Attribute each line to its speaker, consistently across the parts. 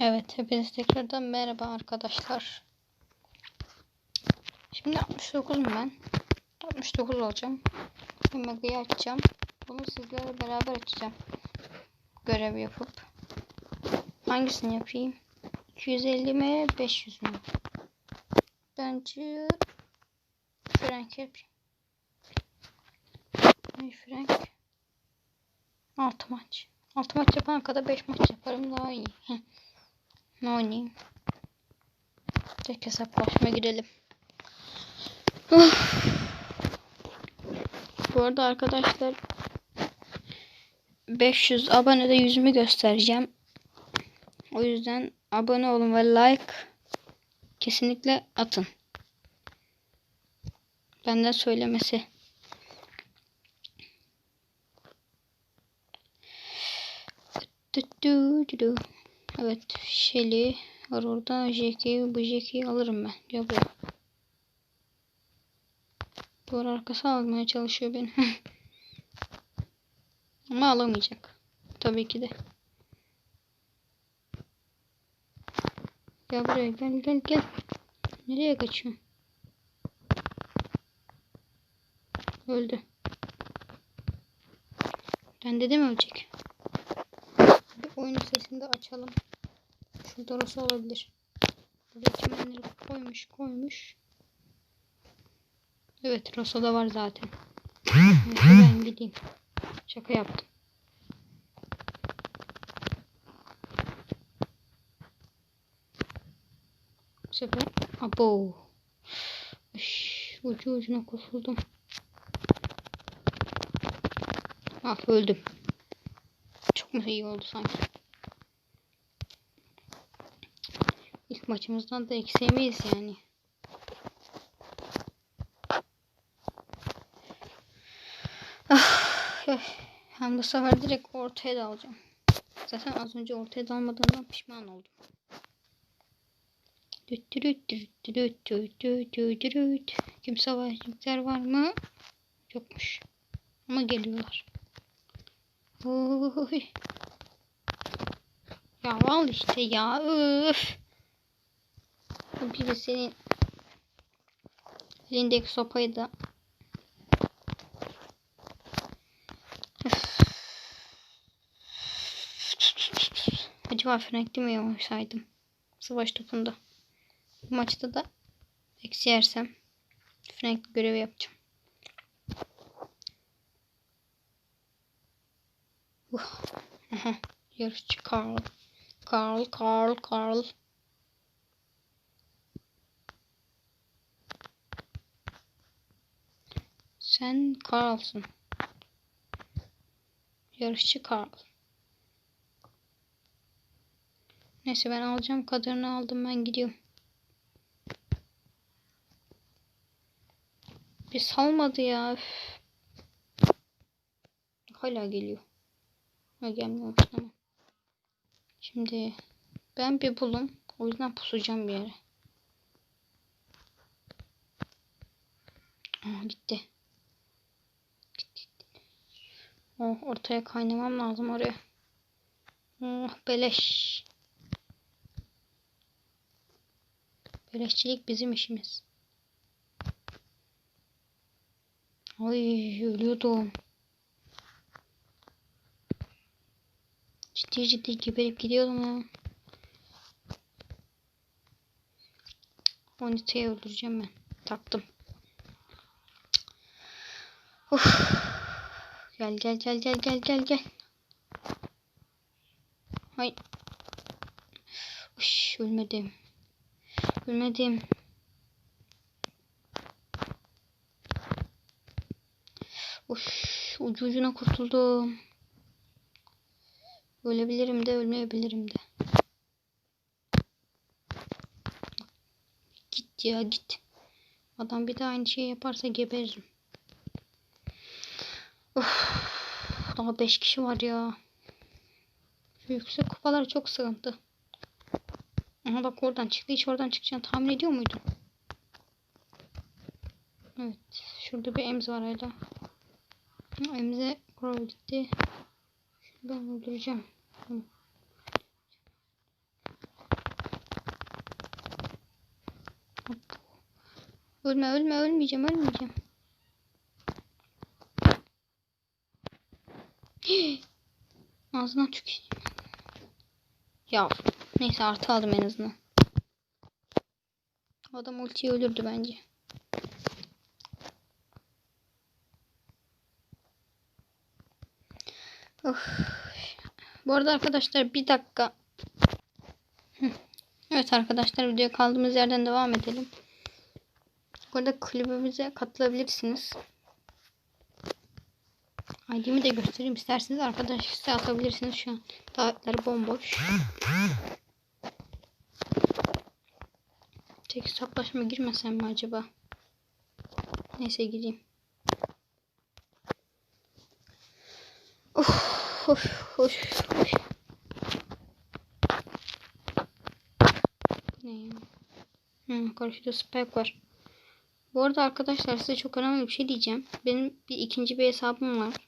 Speaker 1: Evet, hepiniz tekrardan merhaba arkadaşlar. Şimdi 69 mu ben? 69 olacağım. Mega'yı açacağım. Bunu sizlerle beraber açacağım. Görev yapıp. Hangisini yapayım? 250 mi? 500 mü? Bence Frank yapayım. Ne Frank? 6 maç. 6 maç yapana kadar 5 maç yaparım daha iyi. Ne oynayayım? Tek hesaplaşma girelim. Of. Bu arada arkadaşlar 500 abonede yüzümü göstereceğim. O yüzden abone olun ve like kesinlikle atın. Benden söylemesi. Du, du, du, du. Evet Shelly var orada. Jack'i bu Jack'i alırım ben. Gel buraya. Duvar arkası almaya çalışıyor beni. Ama alamayacak. Tabii ki de. Gel buraya gel gel gel. Nereye kaçıyorsun? Öldü. Ben dedim ölecek. Bir oyun sesini de açalım. Şurada Rosa olabilir. Burada çimenleri koymuş koymuş. Evet Rosa da var zaten. Neyse ben gideyim. Şaka yaptım. Bu sefer abo. Üş, ucu ucuna kurtuldum. Ah öldüm. Çok mu iyi oldu sanki? Maçımızdan da eksiğimiz yani. Ah, hem bu sefer direkt ortaya dalacağım. Zaten az önce ortaya dalmadığımdan pişman oldum. Kimse var var mı? Yokmuş. Ama geliyorlar. Oy. Ya al işte ya. Üf. Bir de senin elindeki sopayı da Acaba Frank'li mi olsaydım? Savaş topunda. Bu maçta da eksi yersem Frank görevi yapacağım. Uh. Aha. Yarışçı Carl. Carl, Carl, Carl. Sen Carl'sın. Yarışçı Carl. Neyse ben alacağım kadarını aldım ben gidiyorum. Bir salmadı ya. Üf. Hala geliyor. Ha gelmiyormuş tamam. Şimdi ben bir bulum. O yüzden pusacağım bir yere. Aa, gitti. Oh, ortaya kaynamam lazım oraya. Oh, beleş. Beleşçilik bizim işimiz. Ay ölüyordum. Ciddi ciddi geberip gidiyordum ya. Onita'yı öldüreceğim ben. Taktım. Uf. Gel gel gel gel gel gel gel. Hay. Uş, ölmedim. Ölmedim. Uş, ucu ucuna kurtuldum. Ölebilirim de ölmeyebilirim de. Git ya git. Adam bir daha aynı şey yaparsa geberirim. Ama 5 kişi var ya. Yüksek kupalar çok sıkıntı. Aha bak oradan çıktı. Hiç oradan çıkacağını tahmin ediyor muydun? Evet. Şurada bir emz var hala. Emze kurabildi. Ben öldüreceğim. Ölme ölme ölmeyeceğim ölmeyeceğim. Ağzına tüküreyim. Ya neyse artı aldım en azından. Adam ultiyi ölürdü bence. Of. Bu arada arkadaşlar bir dakika. Evet arkadaşlar videoya kaldığımız yerden devam edelim. Burada kulübümüze katılabilirsiniz. ID'mi de göstereyim isterseniz arkadaş size atabilirsiniz şu an. Davetler bomboş. Tek hesaplaşma girmesem mi acaba? Neyse gireyim. Of of of of. Ne ya? Hı, karşıda spike var. Bu arada arkadaşlar size çok önemli bir şey diyeceğim. Benim bir ikinci bir hesabım var.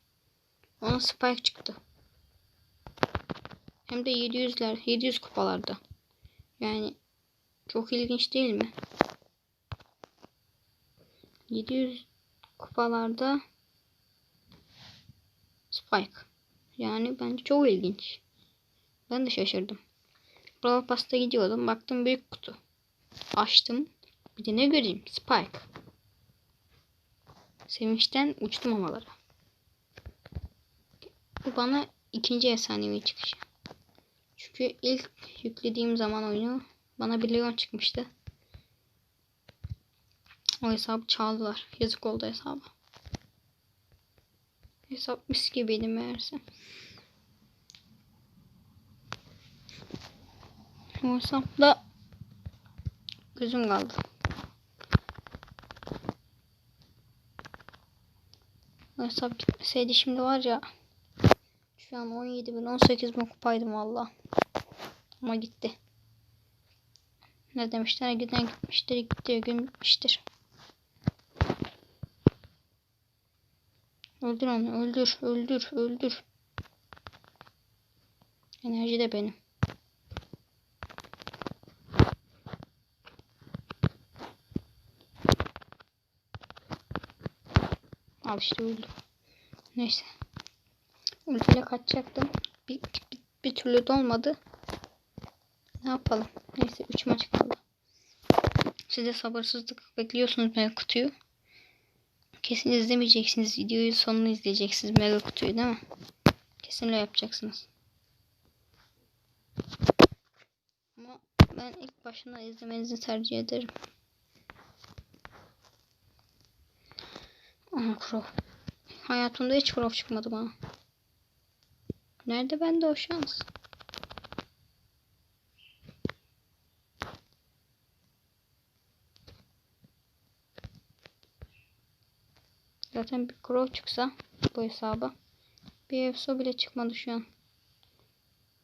Speaker 1: Ona spike çıktı. Hem de 700'ler, 700 kupalarda. Yani çok ilginç değil mi? 700 kupalarda Spike. Yani bence çok ilginç. Ben de şaşırdım. Brawl Pass'ta gidiyordum. Baktım büyük kutu. Açtım. Bir de ne göreyim? Spike. Sevinçten uçtum havalara. Bu bana ikinci efsanevi çıkışı. Çünkü ilk yüklediğim zaman oyunu bana bir Leon çıkmıştı. O hesabı çaldılar. Yazık oldu hesaba. Hesap mis gibiydi meğerse. O hesapta gözüm kaldı. O hesap gitmeseydi şimdi var ya şu an 17 bin 18 bin kupaydım valla. Ama gitti. Ne demişler? Giden gitmiştir, gittiği gün bitmiştir. Öldür onu, öldür, öldür, öldür. Enerji de benim. Al işte öldü. Neyse. Ultiyle kaçacaktım. Bir, bir, bir türlü dolmadı. Ne yapalım? Neyse 3 maç kaldı. Siz de sabırsızlık bekliyorsunuz mega kutuyu. Kesin izlemeyeceksiniz. Videoyu sonunu izleyeceksiniz mega kutuyu değil mi? Kesin öyle yapacaksınız. Ama ben ilk başına izlemenizi tercih ederim. Aha Crow. Hayatımda hiç Crow çıkmadı bana. Nerede bende o şans? Zaten bir crow çıksa bu hesaba. Bir efso bile çıkmadı şu an.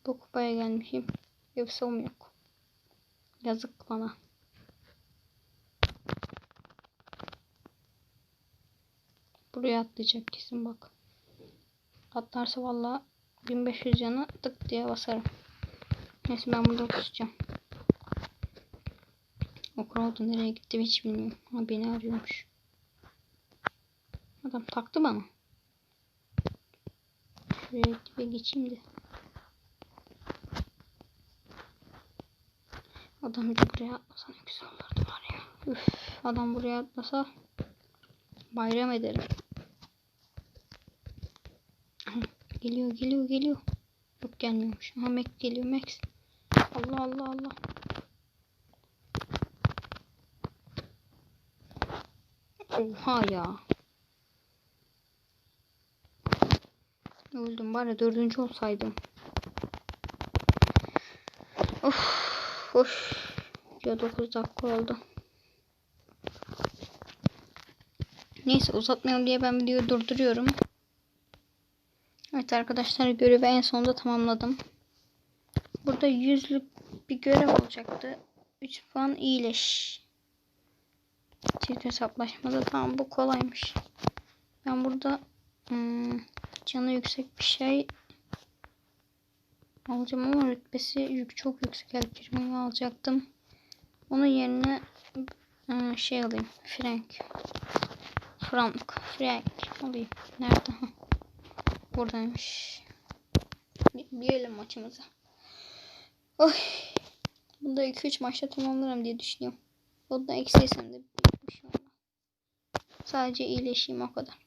Speaker 1: Bu kupaya gelmişim. Efsom yok. Yazık bana. Buraya atlayacak kesin bak. Atlarsa valla 1500 yana tık diye basarım. Neyse ben burada kusacağım. O crowd nereye gitti hiç bilmiyorum. Ama beni arıyormuş. Adam taktı bana. Şuraya bir geçeyim de. Adam bir buraya atlasa ne güzel olurdu var ya. Üf, adam buraya atlasa bayram ederim. Geliyor geliyor geliyor. Yok gelmiyormuş. Aha Mac geliyor Max. Allah Allah Allah. Oha ya. Öldüm bari dördüncü olsaydım. Of of. Ya 9 dakika oldu. Neyse uzatmayalım diye ben videoyu durduruyorum. Evet arkadaşlar görevi en sonunda tamamladım. Burada yüzlük bir görev olacaktı. 3 puan iyileş. Çift hesaplaşmada tamam bu kolaymış. Ben burada hmm, canı yüksek bir şey alacağım ama rütbesi yük çok yüksek. El alacaktım. Onun yerine Aa, şey alayım. Frank. Frank. Frank alayım. Nerede? Buradaymış. Bir, bilelim maçımızı. Oy. Bunda 2-3 maçta tamamlarım diye düşünüyorum. Bunda eksiysem de bir şey. Sadece iyileşeyim o kadar.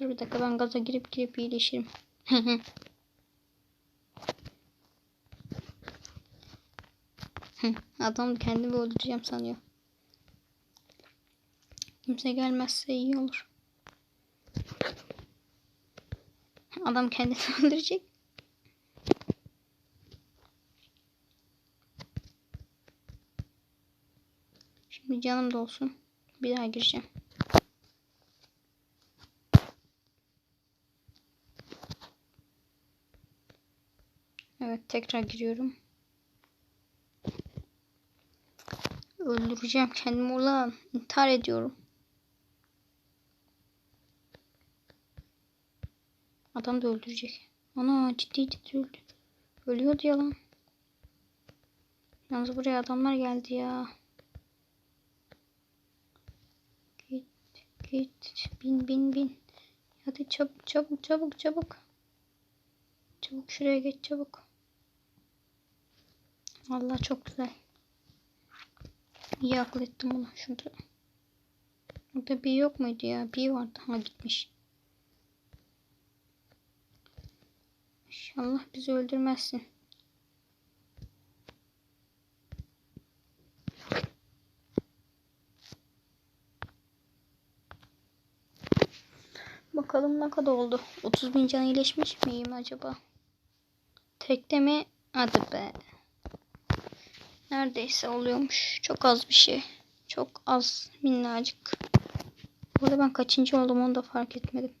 Speaker 1: Dur bir dakika ben gaza girip girip iyileşirim. Adam kendimi öldüreceğim sanıyor. Kimse gelmezse iyi olur. Adam kendini öldürecek. Şimdi canım da olsun. Bir daha gireceğim. Evet tekrar giriyorum. Öldüreceğim kendimi ulan. İntihar ediyorum. Adam da öldürecek. Ana ciddi ciddi öldü. Ölüyordu ya lan. Yalnız buraya adamlar geldi ya. Git git bin bin bin. Hadi çabuk çabuk çabuk çabuk. Çabuk şuraya geç çabuk. Vallahi çok güzel. İyi akıl ettim bunu. Şurada. Burada bir yok muydu ya? Bir vardı ama gitmiş. İnşallah bizi öldürmezsin. Bakalım ne kadar oldu. 30 bin can iyileşmiş miyim acaba? Tekte mi? Hadi be. Neredeyse oluyormuş. Çok az bir şey. Çok az. Minnacık. Burada ben kaçıncı oldum onu da fark etmedim.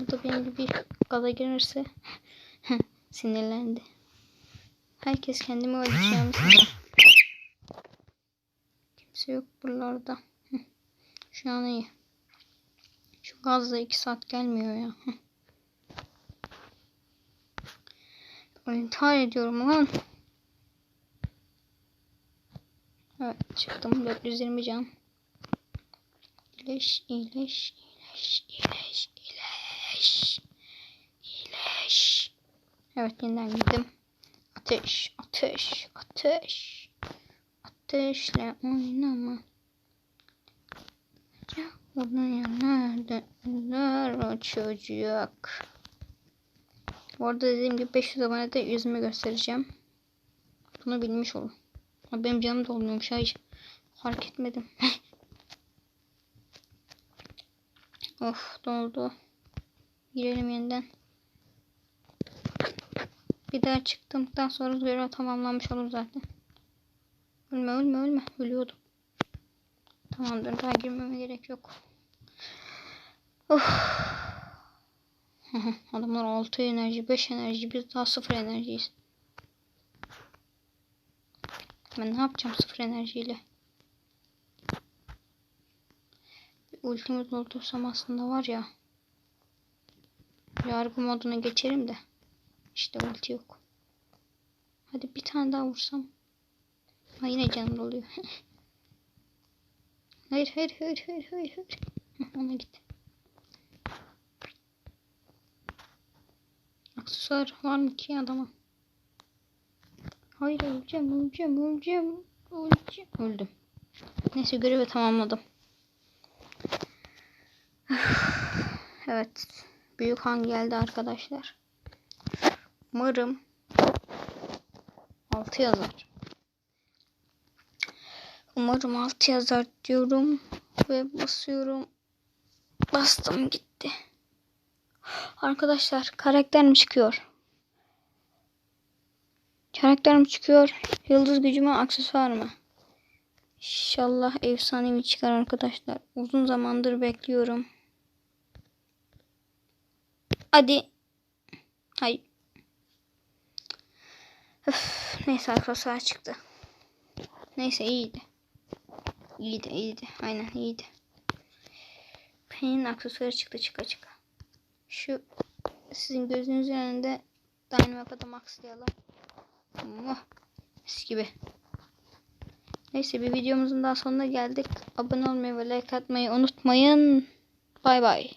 Speaker 1: Burada benim bir gaza girirse sinirlendi. Herkes kendimi öldüreceğimi. Kimse yok buralarda. Şu an iyi. Şu gazla iki saat gelmiyor ya. İntihar ediyorum lan. Evet çıktım 420 can. İyileş, iyileş, iyileş, iyileş. İyileş. Evet yeniden gittim. Ateş, ateş, ateş. Ateşle oynama. Ya onun nerede? Nerede o çocuk? Bu arada dediğim gibi 500 abonede yüzümü göstereceğim. Bunu bilmiş olun. Benim canım da olmuyormuş. Ay fark etmedim. of doldu. Girelim yeniden. Bir daha çıktıktan sonra görev tamamlanmış olur zaten. Ölme ölme ölme. Ölüyordum. Tamamdır. Daha girmeme gerek yok. Of. Adamlar 6 enerji, 5 enerji, biz daha 0 enerjiyiz. Ben ne yapacağım 0 enerjiyle? Bir ultimi doldursam aslında var ya. Yargı moduna geçerim de. İşte ulti yok. Hadi bir tane daha vursam. Ha yine canım doluyor. hayır hayır hayır hayır hayır. hayır. Ona git. Aksesuar var mı ki adama? Hayır öleceğim öleceğim öleceğim. Öleceğim. Öldüm. Neyse görevi tamamladım. evet. Büyük han geldi arkadaşlar. Umarım 6 yazar. Umarım 6 yazar diyorum ve basıyorum. Bastım gitti. Arkadaşlar karakter mi çıkıyor? Karakter mi çıkıyor? Yıldız gücü mü aksesuar mı? İnşallah efsanevi çıkar arkadaşlar. Uzun zamandır bekliyorum. Hadi. Hayır. Neyse aksesuar çıktı. Neyse iyiydi. İyiydi iyiydi. Aynen iyiydi. Penin aksesuarı çıktı çıka çıka. Şu sizin gözünüzün önünde Dynamic'da maxlayalım. Oh, mis gibi. Neyse bir videomuzun daha sonuna geldik. Abone olmayı ve like atmayı unutmayın. Bay bay.